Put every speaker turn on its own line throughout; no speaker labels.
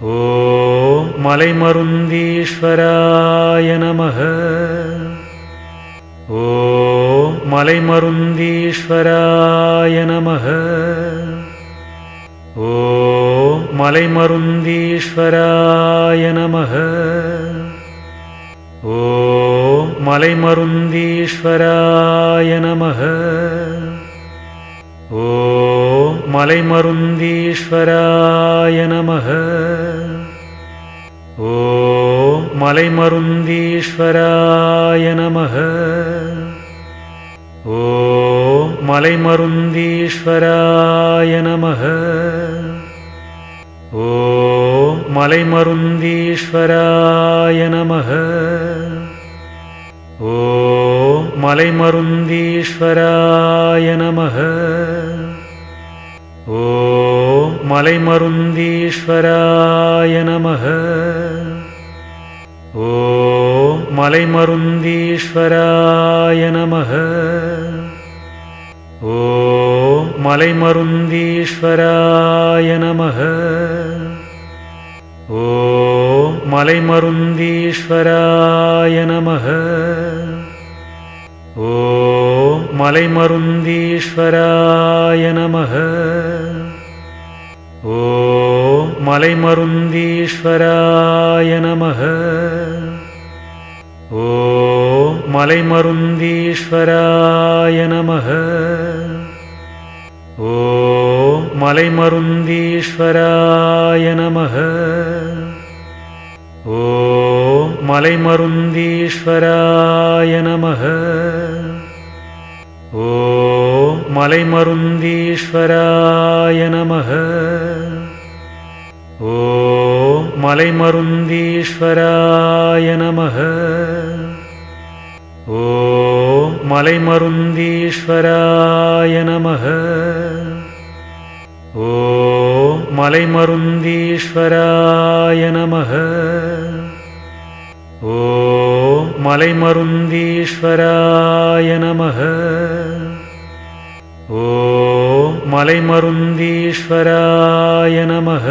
ॐ मलैमरुन्दीश्वराय नमः ॐ मलैमरुन्दीश्वराय नमः ॐ मलैमरुन्दीश्वराय नमः ॐ मलैमरुन्दीश्वराय नमः ॐ ஓம் மலைமருந்தீஸ்வராய நம ஓம் மலைமருந்தீஸ்வராய நம ஓம் மலைமருந்தீஸ்வராய நம ஓம் மலைமருந்தீஸ்வராய நம ஓம் மலைமருந்தீஸ்வராய நமக. ஓம் மலைமருந்தீஸ்வராய நம ஓம் மலைமருந்தீஸ்வராய நம ஓம் மலைமருந்தீஸ்வராய நம ஓம் மலைமருந்தீஸ்வராய மலைமருந்தீஸ்வராய நமக. ஓம் மலைமருந்தீஸ்வராய நமக. ஓம் மலைமருந்தீஸ்வராய நமக. ஓம் மலைமருந்தீஸ்வராய நமக. ஓம் மலைமருந்தீஸ்வராய நமக. மலைமருந்தீஸ்வராய நமக. ஓம் மலைமருந்தீஸ்வராய நமக. ஓம் மலைமருந்தீஸ்வராய நமக. ஓம் மலைமருந்தீஸ்வராய நமக. ஓம் மலைமருந்தீஸ்வராய நமக. மலைமருந்தீஸ்வராய நமக.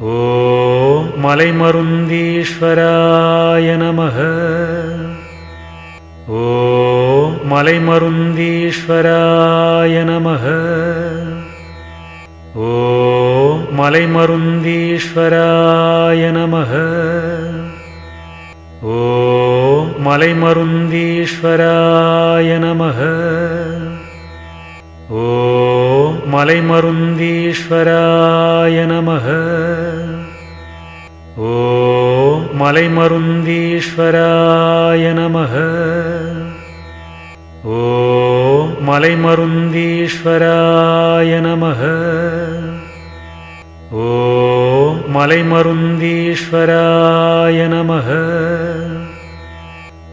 ஓம் மலைமருந்தீஸ்வராய நமக. ஓம் மலைமருந்தீஸ்வராய நமக. ஓம் மலைமருந்தீஸ்வராய நமக. ஓம் மலைமருந்தீஸ்வராய நமக. மலைமருந்தீஸ்வராய நமக. ஓம் மலைமருந்தீஸ்வராய நமக. ஓம் மலைமருந்தீஸ்வராய நமக. ஓம் மலைமருந்தீஸ்வராய நமக.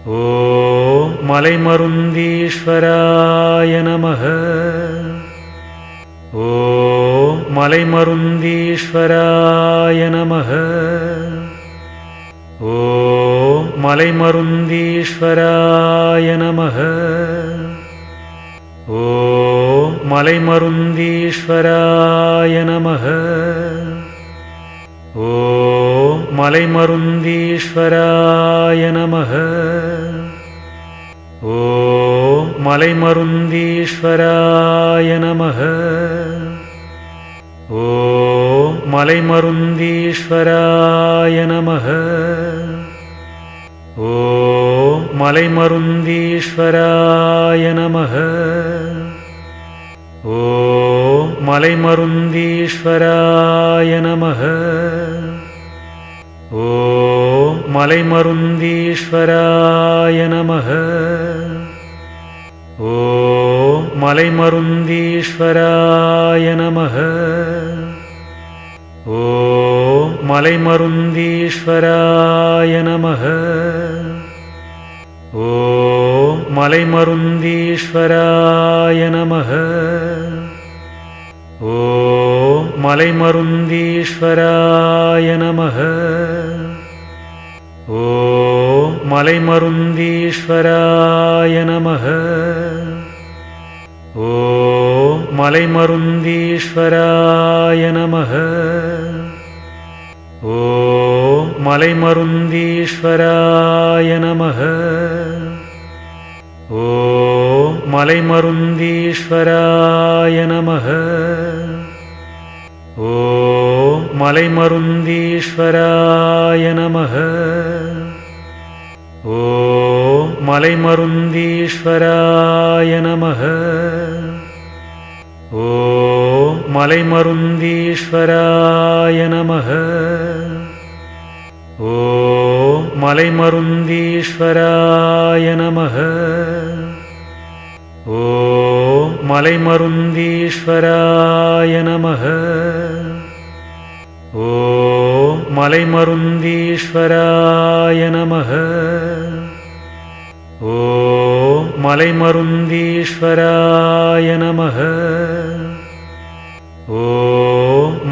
ஓம் மலைமருந்தீஸ்வராய நமக. ॐ मलैमरुन्दीश्वराय नमः ॐ मलैमरुन्दीश्वराय नमः ॐ मलैमरुन्दीश्वराय नमः ॐ मलैमरुन्दीश्वराय नमः ॐ மலைமருந்தீஸ்வராய நமக. ஓம் மலைமருந்தீஸ்வராய நமக. ஓம் மலைமருந்தீஸ்வராய நமக. ஓம் மலைமருந்தீஸ்வராய நமக. ஓம் மலைமருந்தீஸ்வராய நமக. ॐ मलैमरुन्दीश्वराय नमः ॐ मलैमरुन्दीश्वराय नमः ॐ मलैमरुन्दीश्वराय नमः ॐ मलैमरुन्दीश्वराय नमः ॐ मलैमरुन्दीश्वराय மலைமருந்தீஸ்வராய நமக. ஓம் மலைமருந்தீஸ்வராய நமக. ஓம் மலைமருந்தீஸ்வராய நமக. ஓம் மலைமருந்தீஸ்வராய நமக. ஓம் மலைமருந்தீஸ்வராய நமக. மலைமருந்தீஸ்வராய நம ஓம் மலைமருந்தீஸ்வராய நம ஓம் மலைமருந்தீஸ்வராய நம ஓம் மலைமருந்தீஸ்வராய நம ஓம் மலைமருந்தீஸ்வராய நமக.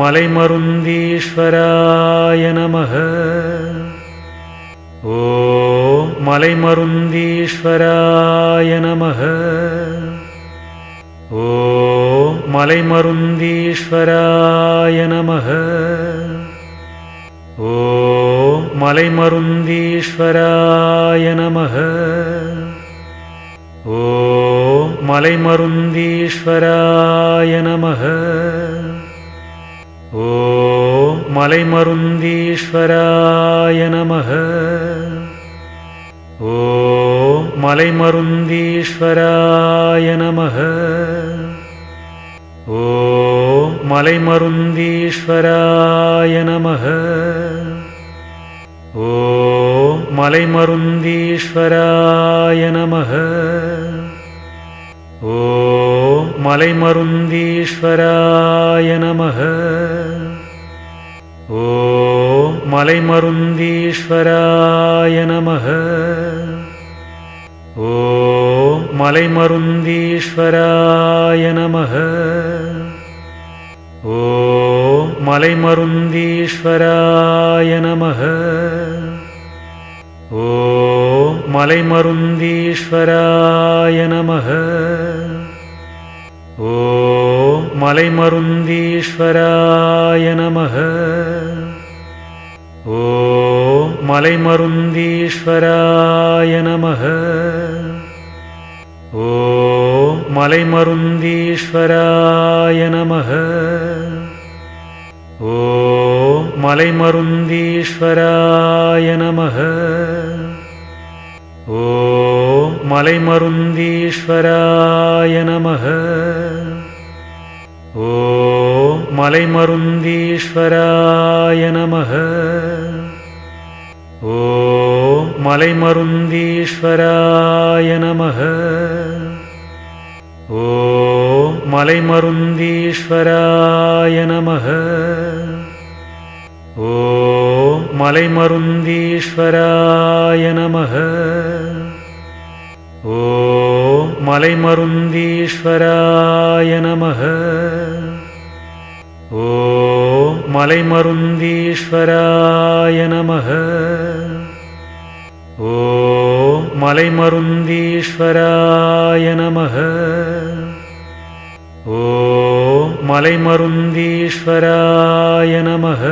மலைமருந்தீஸ்வராய நமக. ஓம் மலைமருந்தீஸ்வராய நமக. ஓம் மலைமருந்தீஸ்வராய நமக. ஓம் மலைமருந்தீஸ்வராய நமக. ஓம் மலைமருந்தீஸ்வராய நமக. ॐ मलैमरुन्दीश्वराय नमः ॐ मलैमरुन्दीश्वराय नमः ॐ मलैमरुन्दीश्वराय नमः ॐ मलैमरुन्दीश्वराय नमः ॐ मलैमरुन्दीश्वराय नमः மலைமருந்தீஸ்வராய நமக. ஓம் மலைமருந்தீஸ்வராய நமக. ஓம் மலைமருந்தீஸ்வராய நமக. ஓம் மலைமருந்தீஸ்வராய நமக. ஓம் மலைமருந்தீஸ்வராய நமக. மலைமருந்தீஸ்வராய நமக. ஓம் மலைமருந்தீஸ்வராய நமக. ஓம் மலைமருந்தீஸ்வராய நமக. ஓம் மலைமருந்தீஸ்வராய நமக. ஓம் மலைமருந்தீஸ்வராய நமக. மலைமருந்தீஸ்வராய நமக. ஓம் மலைமருந்தீஸ்வராய நமக. ஓம் மலைமருந்தீஸ்வராய நமக. ஓம் மலைமருந்தீஸ்வராய நமக. ஓம் மலைமருந்தீஸ்வராய நமக. ओ मलैमरुन्दीश्वराय नमः ओ मलैमरुन्दीश्वराय नमः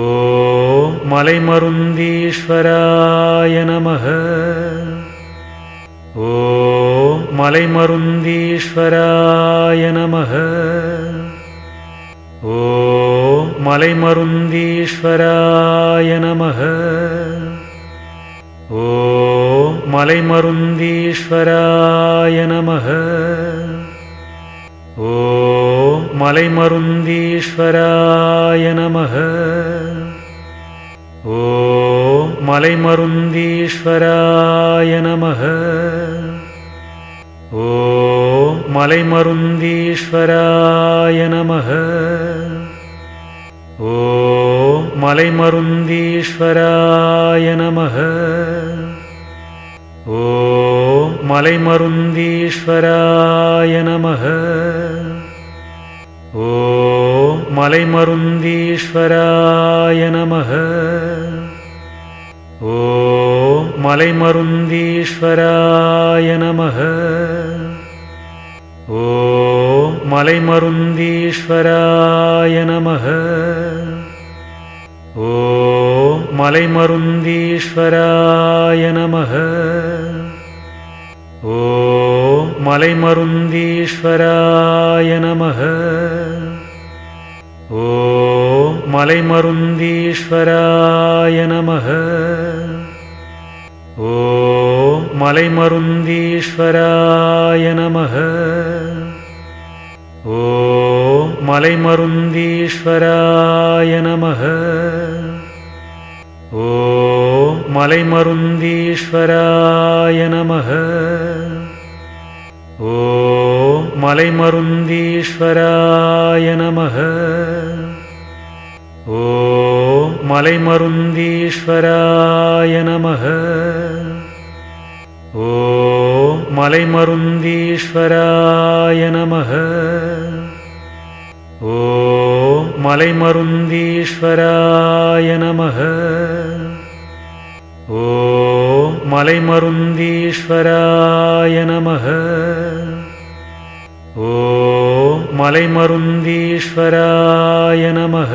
ओ मलैमरुन्दीश्वराय नमः ओ मलैमरुन्दीश्वराय नमः ओ மலைமருந்தீஸ்வராய நமக. ஓம் மலைமருந்தீஸ்வராய நமக. ஓம் மலைமருந்தீஸ்வராய நமக. ஓம் மலைமருந்தீஸ்வராய நமக. ஓம் மலைமருந்தீஸ்வராய நமக. மலைமருந்தீஸ்வராய நமக. ஓம் மலைமருந்தீஸ்வராய நமக. ஓம் மலைமருந்தீஸ்வராய நமக. ஓம் மலைமருந்தீஸ்வராய நமக. ஓம் மலைமருந்தீஸ்வராய நமக. மலைமருந்தீஸ்வராய நமக. ஓம் மலைமருந்தீஸ்வராய நமக. ஓம் மலைமருந்தீஸ்வராய நமக. ஓம் மலைமருந்தீஸ்வராய நமக. ஓம் மலைமருந்தீஸ்வராய மலைமருந்தீஸ்வராய நமः ஓம் மலைமருந்தீஸ்வராய நமः ஓம் மலைமருந்தீஸ்வராய நமः ஓம் மலைமருந்தீஸ்வராய நமः ஓம் மலைமருந்தீஸ்வராய நமः மலைமருந்தீஸ்வராய நமः ஓம் மலைமருந்தீஸ்வராய நமः